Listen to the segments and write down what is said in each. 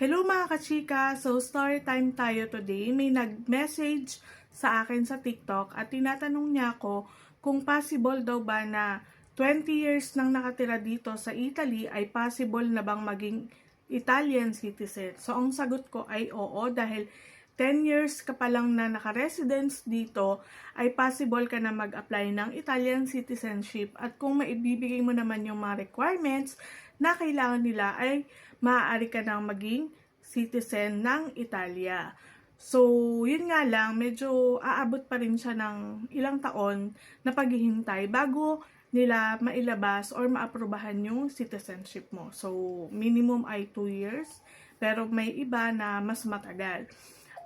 Hello mga kachika! So, story time tayo today. May nag-message sa akin sa TikTok at tinatanong niya ako kung possible daw ba na 20 years nang nakatira dito sa Italy ay possible na bang maging Italian citizen. So, ang sagot ko ay oo dahil 10 years ka pa lang na naka-residence dito, ay possible ka na mag-apply ng Italian citizenship at kung maibibigay mo naman yung mga requirements na kailangan nila ay maaari ka nang maging citizen ng Italia. So, yun nga lang, medyo aabot pa rin siya ng ilang taon na paghihintay bago nila mailabas or maaprobahan yung citizenship mo. So, minimum ay 2 years, pero may iba na mas matagal.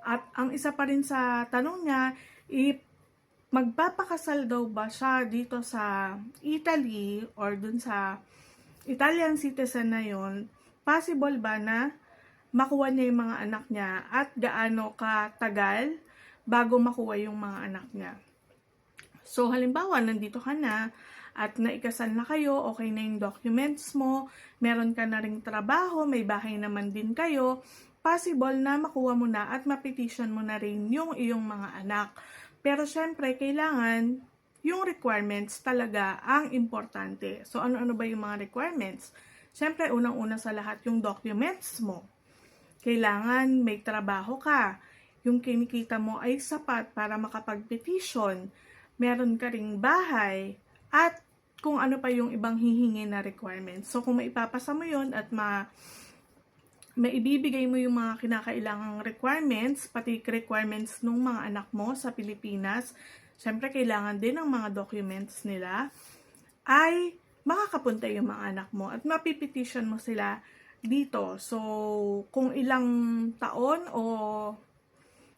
At ang isa pa rin sa tanong niya, if magpapakasal daw ba siya dito sa Italy or dun sa Italian citizen na yon, possible ba na makuha niya yung mga anak niya at gaano katagal bago makuha yung mga anak niya. So, halimbawa, nandito ka na at naikasal na kayo, okay na yung documents mo, meron ka na ring trabaho, may bahay naman din kayo, possible na makuha mo na at mapetition mo na rin yung iyong mga anak. Pero syempre, kailangan yung requirements talaga ang importante. So, ano-ano ba yung mga requirements? Syempre, unang-una sa lahat yung documents mo. Kailangan may trabaho ka. Yung kinikita mo ay sapat para makapag-petition. Meron ka ring bahay. At kung ano pa yung ibang hihingi na requirements. So, kung maipapasa mo yun at ma maibibigay mo yung mga kinakailangang requirements, pati requirements ng mga anak mo sa Pilipinas, syempre kailangan din ng mga documents nila, ay makakapunta yung mga anak mo at mapipetition mo sila dito. So, kung ilang taon o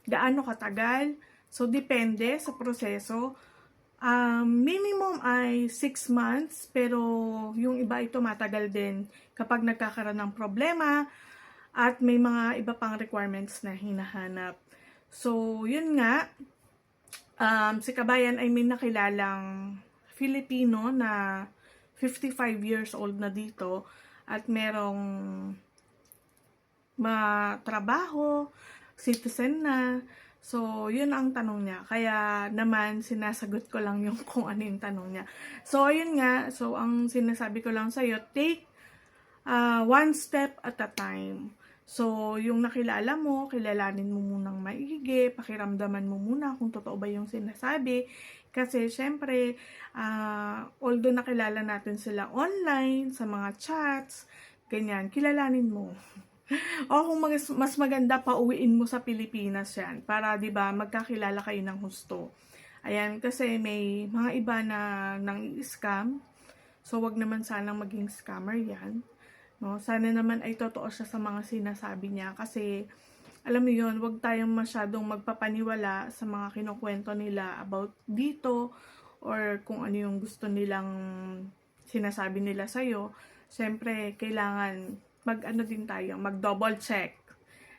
gaano katagal, so depende sa proseso. Um, minimum ay 6 months, pero yung iba ay tumatagal din kapag nagkakaroon ng problema at may mga iba pang requirements na hinahanap. So, yun nga, um, si Kabayan ay may nakilalang Filipino na 55 years old na dito at merong matrabaho, citizen na. So, yun ang tanong niya. Kaya naman, sinasagot ko lang yung kung ano yung tanong niya. So, ayun nga. So, ang sinasabi ko lang sa'yo, take uh, one step at a time. So, yung nakilala mo, kilalanin mo munang maigi, pakiramdaman mo muna kung totoo ba yung sinasabi. Kasi, syempre, uh, although nakilala natin sila online, sa mga chats, ganyan, kilalanin mo. o kung mas, mas maganda pa, uwiin mo sa Pilipinas yan. Para, di ba magkakilala kayo ng husto. Ayan, kasi may mga iba na nang scam So, wag naman sanang maging scammer yan. No, sana naman ay totoo siya sa mga sinasabi niya kasi alam mo yon, wag tayong masyadong magpapaniwala sa mga kinukwento nila about dito or kung ano yung gusto nilang sinasabi nila sa iyo. Siyempre, kailangan mag-ano din tayo, mag-double check.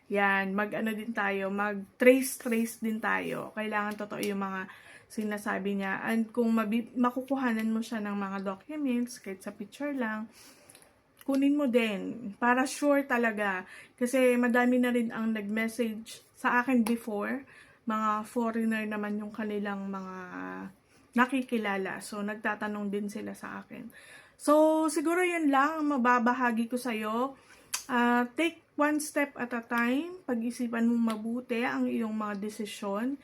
Yan, mag-ano din tayo, mag-trace-trace din tayo. Kailangan totoo yung mga sinasabi niya. And kung makukuhanan mo siya ng mga documents, kahit sa picture lang, kunin mo din. Para sure talaga. Kasi madami na rin ang nag-message sa akin before. Mga foreigner naman yung kanilang mga nakikilala. So nagtatanong din sila sa akin. So siguro yun lang ang mababahagi ko sa iyo uh, take one step at a time. Pag-isipan mo mabuti ang iyong mga desisyon.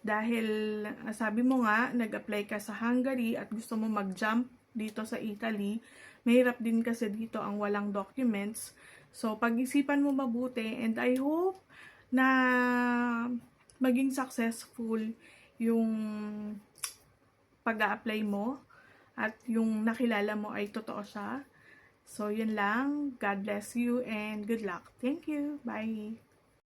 Dahil uh, sabi mo nga nag-apply ka sa Hungary at gusto mo mag-jump dito sa Italy Mahirap din kasi dito ang walang documents. So, pag-isipan mo mabuti and I hope na maging successful yung pag-a-apply mo at yung nakilala mo ay totoo siya. So, yun lang. God bless you and good luck. Thank you. Bye.